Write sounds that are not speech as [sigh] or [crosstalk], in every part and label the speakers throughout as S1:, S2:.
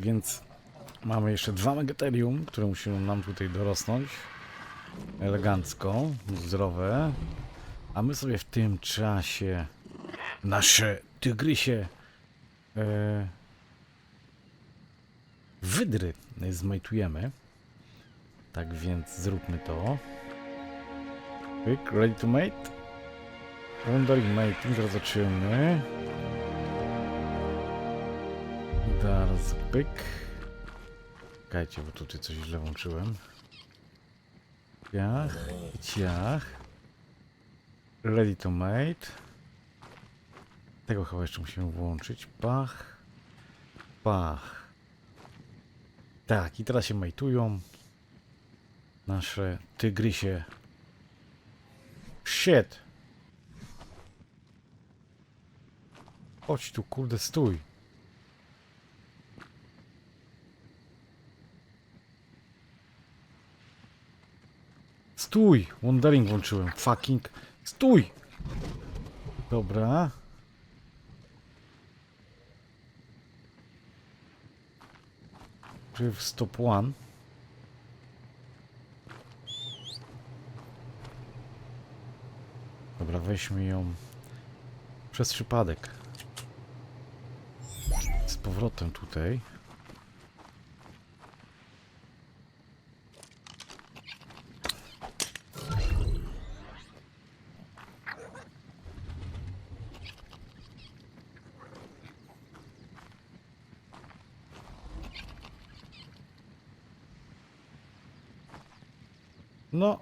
S1: Więc mamy jeszcze dwa Megatherium, które muszą nam tutaj dorosnąć. Elegancko, zdrowe. A my sobie w tym czasie nasze tygrysie e, wydry zmajtujemy. Tak więc zróbmy to. Ready to mate. Wandering mating, zaraz zobaczymy. Zaraz pyk. Czekajcie, bo tutaj coś źle włączyłem. Ciach ciach. Ready to mate. Tego chyba jeszcze musimy włączyć. Pach. Pach. Tak, i teraz się majtują nasze tygrysie. Shit. Chodź tu, kurde, stój. Stój! Wandering włączyłem. Fucking. Stój! Dobra. Czy w stop one? Dobra, weźmy ją przez przypadek. Z powrotem tutaj. No.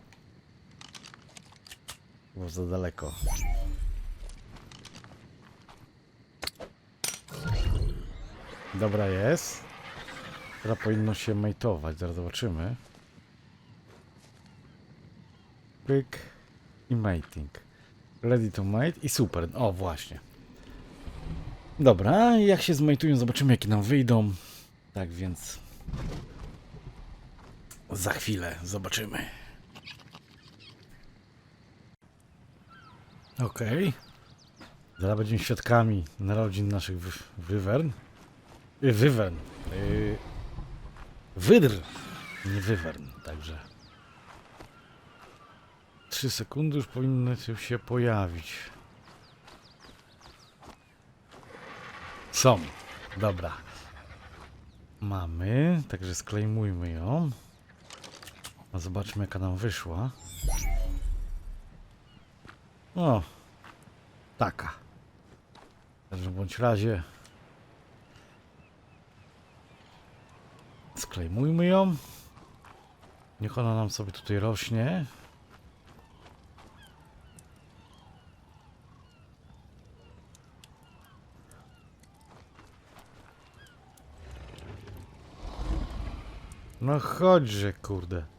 S1: Było za daleko. Dobra jest. Teraz powinno się majtować, zaraz zobaczymy. Pyk i mating. Ready to mate i super. O, właśnie. Dobra, jak się zmajtują, zobaczymy jakie nam wyjdą. Tak więc... Za chwilę zobaczymy. Okej. Zaraz będziemy świadkami narodzin naszych wy wywern. Wywern. Wydr. Nie wywern, także. Trzy sekundy już powinny się pojawić. Są. Dobra. Mamy, także sklejmujmy ją. A zobaczmy jaka nam wyszła. O. Taka. W bądź razie Sklejmujmy ją. Niech ona nam sobie tutaj rośnie. No chodźże, kurde.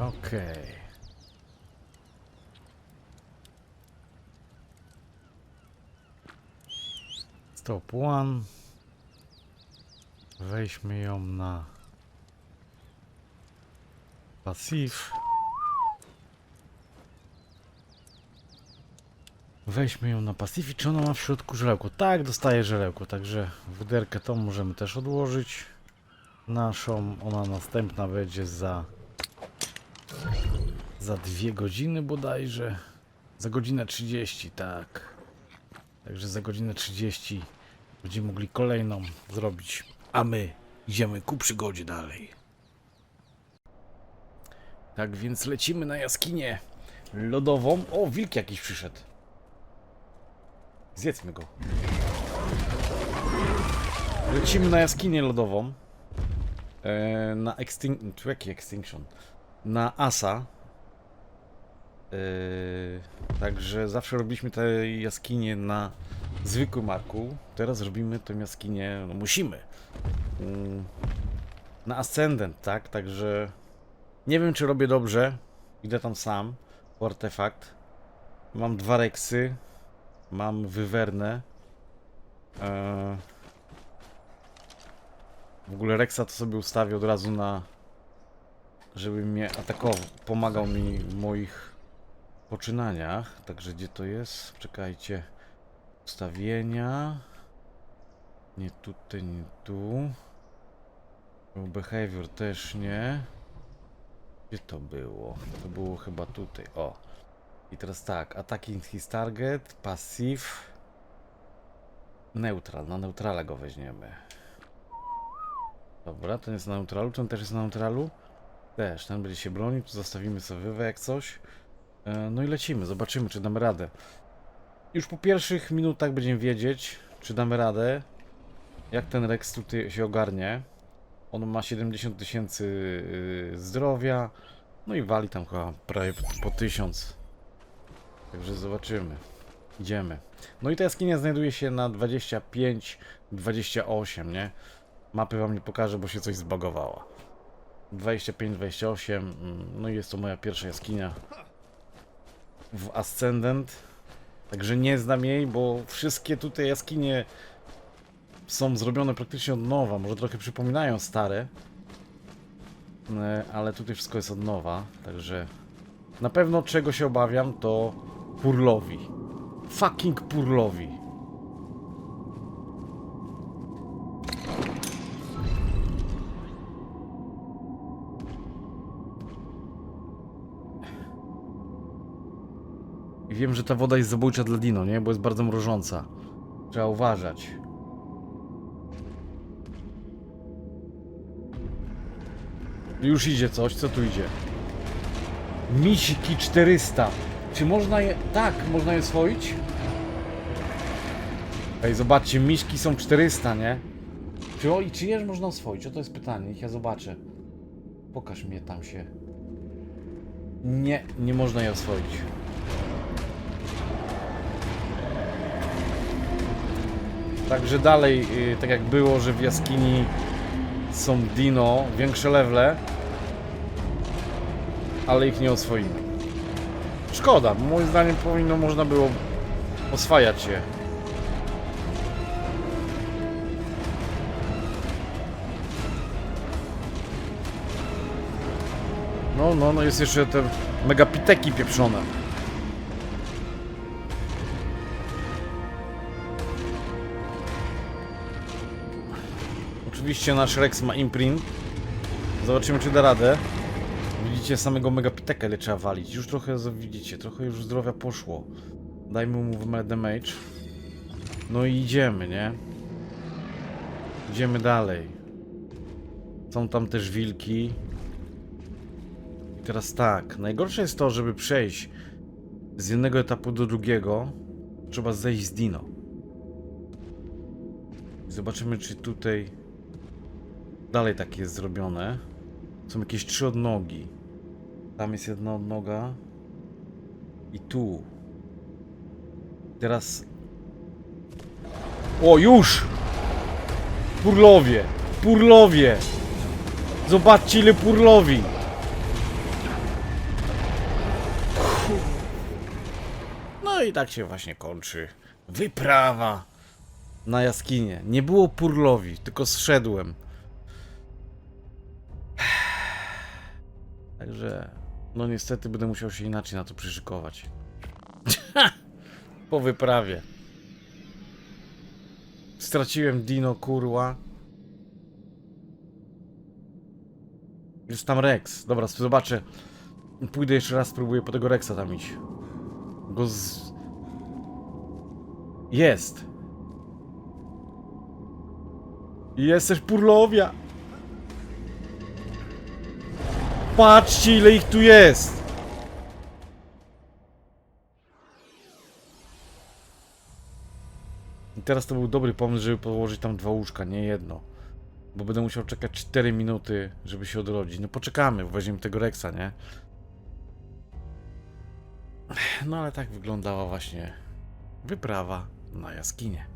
S1: Okej. Stop one. Weźmy ją na passive. Weźmy ją na passive i czy ona ma w środku żelełko? Tak, dostaje żelełko, także wyderkę tą możemy też odłożyć. Naszą, ona następna będzie za za dwie godziny bodajże. Za godzinę 30, tak. Także za godzinę 30 będziemy mogli kolejną zrobić. A my idziemy ku przygodzie dalej. Tak więc lecimy na jaskinię lodową. O, wilk jakiś przyszedł. Zjedzmy go. Lecimy na jaskinię lodową. E, na extinction. Jaki extinction? Na Asa. Yy, także zawsze robiliśmy te jaskinie na zwykłym marku. Teraz robimy tę jaskinię, no musimy. Yy, na Ascendant, tak? Także nie wiem, czy robię dobrze. Idę tam sam artefakt. Mam dwa reksy. Mam wywernę. Yy, w ogóle reksa to sobie ustawię od razu na żeby mnie atakował, pomagał mi w moich poczynaniach. Także gdzie to jest? Czekajcie. Ustawienia. Nie tutaj, nie tu. Behavior też nie. Gdzie to było? To było chyba tutaj. O. I teraz tak. Attacking his target. Passive. Neutral. Na neutrala go weźmiemy. Dobra, ten jest na neutralu. Ten też jest na neutralu. Też. Ten będzie się bronił. Tu zostawimy sobie jak coś. E, No i lecimy. Zobaczymy, czy damy radę. Już po pierwszych minutach będziemy wiedzieć, czy damy radę. Jak ten Rex tutaj się ogarnie. On ma 70 tysięcy yy, zdrowia. No i wali tam chyba prawie po 1000. Także zobaczymy. Idziemy. No i ta jaskinia znajduje się na 25-28, nie? Mapy wam nie pokażę, bo się coś zbagowała. 25-28, mm, no i jest to moja pierwsza jaskinia w Ascendant. Także nie znam jej, bo wszystkie tutaj jaskinie są zrobione praktycznie od nowa. Może trochę przypominają stare. E, Ale tutaj wszystko jest od nowa. Także na pewno czego się obawiam to Purlowi. Fucking Purlowi. I wiem, że ta woda jest zabójcza dla Dino, nie? Bo jest bardzo mrożąca. Trzeba uważać. Już idzie coś, co tu idzie? Misiki 400. Czy można je... Tak, można je swoić? Ej, zobaczcie, miśki są 400, nie? Czy, o, czy je można oswoić? O, to jest pytanie, niech ja zobaczę. Pokaż mnie tam się. Nie, nie można je oswoić. Także dalej, y, tak jak było, że w jaskini są dino, większe lewle, ale ich nie oswoimy. Szkoda, bo moim zdaniem powinno można było oswajać je. No, no, no jest jeszcze te megapiteki pieprzone. Oczywiście nasz Rex ma imprint. Zobaczymy czy da radę. Widzicie samego megapiteka ile trzeba walić. Już trochę widzicie, trochę już zdrowia poszło. Dajmy mu damage. No i idziemy, nie? Idziemy dalej. Są tam też wilki. I teraz tak, najgorsze jest to, żeby przejść z jednego etapu do drugiego, trzeba zejść z Dino. Zobaczymy, czy tutaj dalej tak jest zrobione. Są jakieś trzy odnogi. Tam jest jedna odnoga. I tu. Teraz. O, już! Purlowie! Purlowie! Zobaczcie ile purlowi! No i tak się właśnie kończy wyprawa na jaskinię. Nie było purlowi, tylko zszedłem. Także, no niestety będę musiał się inaczej na to przyszykować. [laughs] po wyprawie. Straciłem Dino, kurwa. Jest tam Rex. Dobra, zobaczę. Pójdę jeszcze raz, spróbuję po tego Rexa tam iść. Go z... Jest. Jest też Purlowia. Patrzcie ile ich tu jest! I teraz to był dobry pomysł, żeby położyć tam dwa łóżka, nie jedno. Bo będę musiał czekać 4 minuty, żeby się odrodzić. No poczekamy, weźmiemy tego Rexa, nie? No ale tak wyglądała właśnie wyprawa na jaskinię.